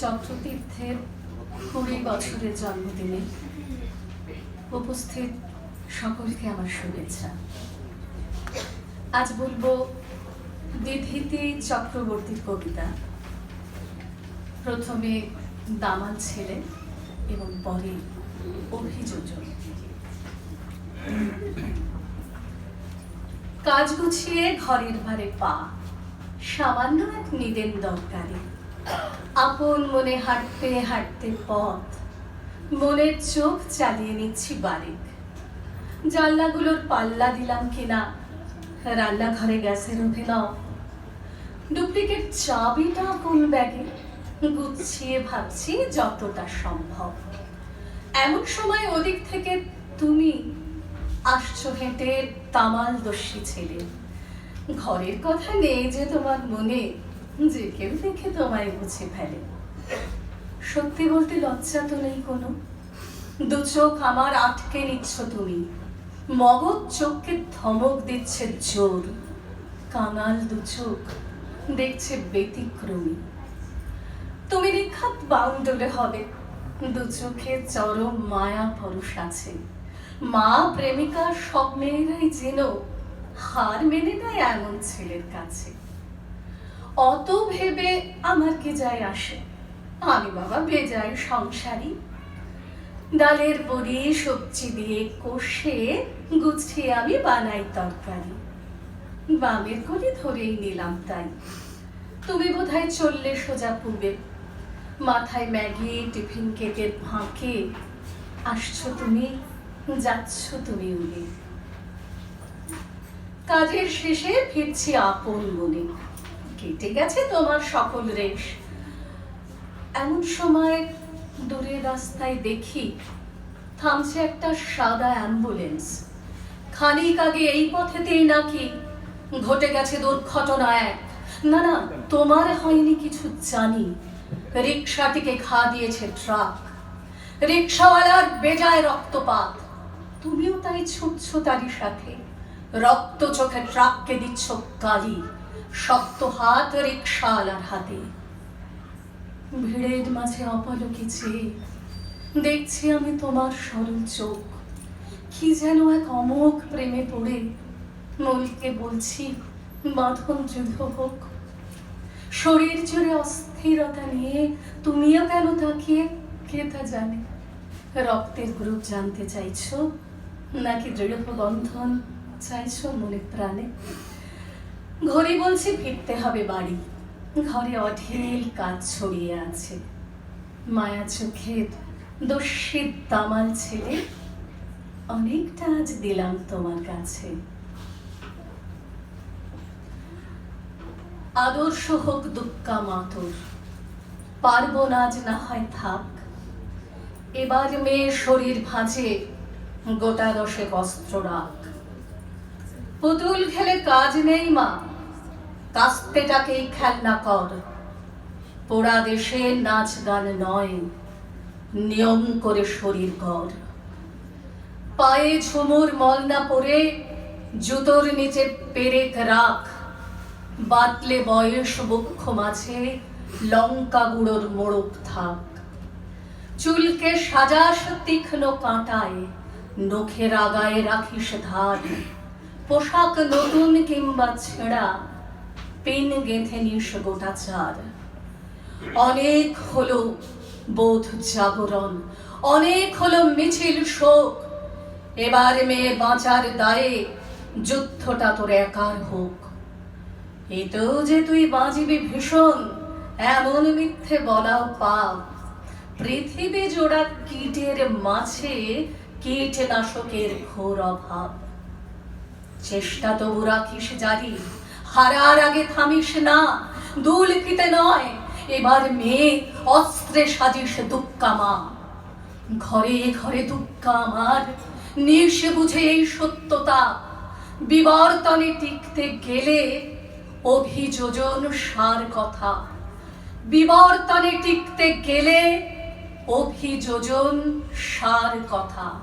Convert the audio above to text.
চক্রতীর্থের কুড়ি বছরের জন্মদিনে উপস্থিত সকলকে আমার শুভেচ্ছা। আজ বলব বিধৃতি চক্রবর্তীর কবিতা। প্রথমে দামাল ছেলে এবং পরে অভিযোজন। কাজ গুছিয়ে ঘরের ভারে পা। সামান্য এক নিদেন দরকারে। আপন মনে হাঁটতে হাঁটতে পথ। মনের চোখ চালিয়ে নিচ্ছি বাড়িক জানলাগুলোর পাল্লা দিলাম কিনা, রান্নাঘরে গ্যাসের ওভেন ডুপ্লিকেট চাবিটা কোন ব্যাগে, গুছিয়ে ভাবছি যতটা সম্ভব। এমন সময় ওদিক থেকে তুমি আসছো হেঁটে তামাল দস্যি ছেলে। ঘরের কথা নেই যে তোমার মনে। যে কেউ দেখে তোমায় বুঝে ফেলে। সত্যি বলতে লজ্জা তো নেই কোনো। দু চোখ আমার আটকে নিচ্ছ তুমি। মগজ চোখকে ধমক দিচ্ছে জোর। কাঙাল দু চোখ দেখছে ব্যতিক্রমী। তুমি নিখাত বাউন্ডরে হবে। দু চোখে চরম মায়া পরশ আছে। মা প্রেমিকা সব মেয়েরাই যেন হার মেনে নেয় এমন ছেলের কাছে। অত ভেবে আমার কি যায় আসে? আমি বাবা বেজায় সংসারী। ডালের বড়ি, সবজি দিয়ে কষে গুছিয়ে আমি বানাই তরকারি। বামের কলি ধরেই নিলাম তাই। তুমি বোধহয় চললে সোজা পূবে। মাথায় ম্যাগি, টিফিন কেকের ফাঁকে। আসছো তুমি, যাচ্ছ তুমি উনি। কাজের শেষে ফিরছি আপন মনে। কেটে গেছে তোমার সকল রেশ। এমন সময় দূরের রাস্তায় দেখি থামছে একটা সাদা অ্যাম্বুলেন্স। খানিক আগে এই পথেতেই নাকি ঘটে গেছে দুর্ঘটনা এক। না না, তোমার হয়নি কিছু জানি। রিক্সাটিকে খা দিয়েছে ট্রাক। রিক্সাওয়ালার বেজায় রক্তপাত। তুমিও তাই ছুটছো তারই সাথে। রক্ত চোখে ট্রাককে দিচ্ছ গালি শক্ত হাত রিক্সাওয়ালার হাতে। ভিড়ের মাঝে অপলকে দেখছি আমি তোমার সরল চোখ। কি যেন এক অমোঘ প্রেমে পড়ে। মনকে বলছি, বাঁধন যুদ্ধ হোক। শরীর জুড়ে অস্থিরতা নিয়ে তুমিও কেন তাকিয়ে কে তা জানে? রক্তের গ্রুপ জানতে চাইছো? নাকি দৃঢ় বন্ধন চাইছো মনে প্রাণে? ঘড়ি বলছে ফিরতে হবে বাড়ি। ঘরে অঢেল কাজ ছড়িয়ে আছে। মায়া চোখের দস্যিত দামাল ছেলে অনেকটা আজ দিলাম তোমার কাছে। আদর্শ হোক দুক্কা মাতুর, পারব নাজ না হয় থাক। এবার মেয়ে শরীর ভাঁজে গোটা দশে বস্ত্র রাখ। পুতুল খেলে কাজ নেই মা। কাস্তেটাকেই খেলনা কর। পোড়া দেশে নাচ গান নয়, নিয়ম করে শরীর ঘর পায়ে ঝুমুর মলনা পরে জুতোর নিচে পেরেক রাখ। বাতলে বয়স বক্ষ মাঝে লঙ্কা গুঁড়োর মোড়ক থাক। চুলকে সাজাস তীক্ষ্ণ কাঁটায়, নখের আগায় রাখিস ধার। পোশাক নতুন কিংবা ছেঁড়া, পেন গেঁথে নিস গোটা চার অনেক হলো বোধ জাগরণ, অনেক হলো মিছিল শোক। এবার মেয়ে বাঁচার দায়ে যুদ্ধটা তোর একার হোক। এতেও যে তুই বাঁচিবি ভীষণ, এমন মিথ্যে বলাও পাপ। পৃথিবী জোড়া কীটের মাঝে কীটনাশকের ঘোর অভাব। চেষ্টা তবু রাখিস জারি। হারার আগে থামিস না। দুল কিতে নয়। এবার মেয়ে, অস্ত্রে সাজিস দুক্কামা ঘরে ঘরে দুক্কা আমার। নিশে বুঝে এই সত্যতা। বিবর্তনে টিকতে গেলে অভিযোজন সার কথা। বিবর্তনে টিকতে গেলে অভিযোজন সার কথা।